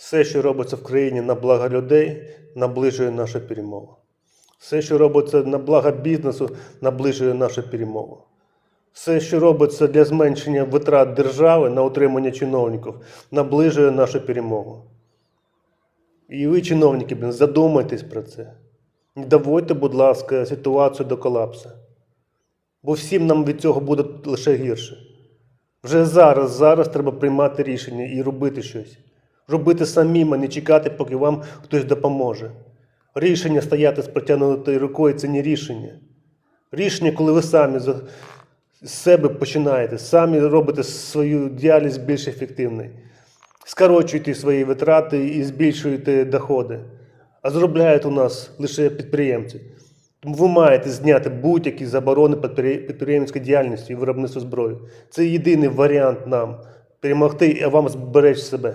Все, що робиться в країні на благо людей, наближує нашу перемогу. Все, що робиться на благо бізнесу, наближує нашу перемогу. Все, що робиться для зменшення витрат держави на утримання чиновників, наближує нашу перемогу. І ви, чиновники, задумайтесь про це. Не доводьте, будь ласка, ситуацію до колапсу. Бо всім нам від цього буде лише гірше. Вже зараз, зараз треба приймати рішення і робити щось. Робити самим, а не чекати, поки вам хтось допоможе. Рішення стояти з протягнутою рукою це не рішення. Рішення, коли ви самі з себе починаєте, самі робите свою діяльність більш ефективною. Скорочуєте свої витрати і збільшуєте доходи. А заробляють у нас лише підприємці. Тому ви маєте зняти будь-які заборони підприє- підприємницької діяльності і виробництва зброї. Це єдиний варіант нам перемогти, а вам зберечь себе.